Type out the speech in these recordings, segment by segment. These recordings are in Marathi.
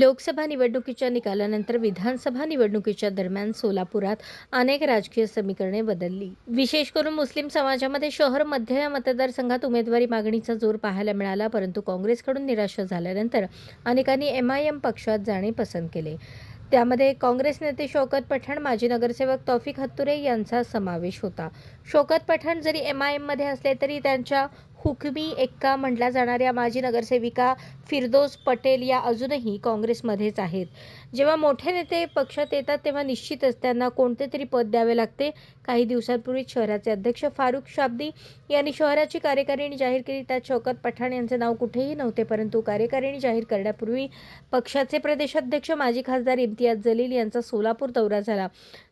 लोकसभा निवडणुकीच्या निकालानंतर विधानसभा निवडणुकीच्या दरम्यान सोलापुरात अनेक राजकीय समीकरणे बदलली. विशेष करून मुस्लिम समाजामध्ये शहर मध्य या मतदारसंघात उमेदवारी मागणीचा जोर पाहायला मिळाला परंतु काँग्रेसकडून निराशा झाल्यानंतर अनेकांनी एम आय एम पक्षात जाणे पसंत केले. त्यामध्ये काँग्रेस नेते शौकत पठाण माजी नगरसेवक तौफिक हत्तुरे यांचा समावेश होता. शौकत पठाण जरी एम आय एममध्ये असले तरी त्यांच्या हुकमी एक्का म्हटल्या जाणाऱ्या माजी नगरसेविका फिरदोस पटेल या अजूनही काँग्रेसमध्येच आहेत. जेव्हा मोठे नेते पक्षात येतात तेव्हा निश्चितच त्यांना कोणते तरी पद द्यावे लागते. काही दिवसांपूर्वी शहराचे अध्यक्ष फारुख शाब्दी यांनी शहराची कार्यकारिणी जाहीर केली. त्यात शौकत पठाण यांचे नाव कुठेही नव्हते परंतु कार्यकारिणी जाहीर करण्यापूर्वी पक्षाचे प्रदेशाध्यक्ष माजी खासदार इम्तियाज जलील यांचा सोलापूर दौरा झाला.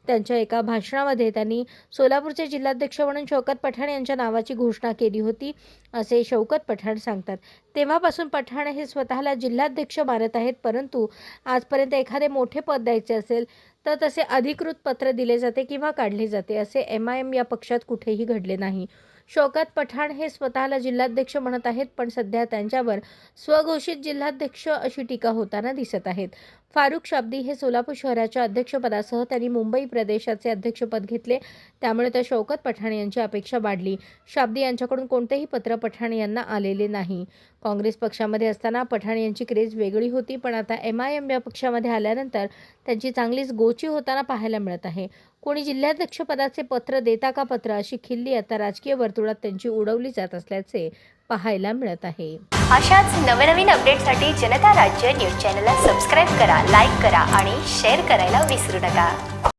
त्यांच्या एका भाषणामध्ये त्यांनी सोलापूरचे जिल्हाध्यक्ष म्हणून शौकत पठाण यांच्या नावाची घोषणा केली होती असे शौकत पठाण सांगतात. तेव्हापासून पठाण हे स्वतःला जिल्हाध्यक्ष मानत आहेत परंतु आजपर्यंत एखादे मोठे पद द्यायचे असेल तर तसे अधिकृत पत्र दिले जाते किंवा काढले जाते असे एम आय एम या पक्षात कुठेही घडले नाही. शौकत पठाण हे स्वतःला जिल्हाध्यक्ष म्हणत आहेत पण सध्या त्यांच्यावर स्वघोषित जिल्हाध्यक्ष अशी टीका होताना दिसत आहेत. फारुख शाब्दी हे सोलापूर शहराच्या अध्यक्षपदासह त्यांनी मुंबई प्रदेशाचे अध्यक्षपद घेतले त्यामुळे त्या शौकत पठाण यांची अपेक्षा वाढली. शाब्दी यांच्याकडून कोणतेही पत्र पठाण यांना आलेले नाही. काँग्रेस पक्षामध्ये असताना पठाण यांची क्रेज वेगळी होती पण आता एम आय एम या पक्षामध्ये आल्यानंतर त्यांची चांगलीच गोच होताना पाहायला मिळत आहे. कोणी जिल्हाध्यक्षपदाचे पत्र देता का पत्र अशी खिल्ली आता राजकीय वर्तुळात त्यांची उडवली जात असल्याचे पाहायला मिळत आहे. अशाच नवनवीन अपडेटसाठी जनता राज्य न्यूज चॅनलला सबस्क्राईब करा लाईक करा आणि शेअर करायला विसरू नका.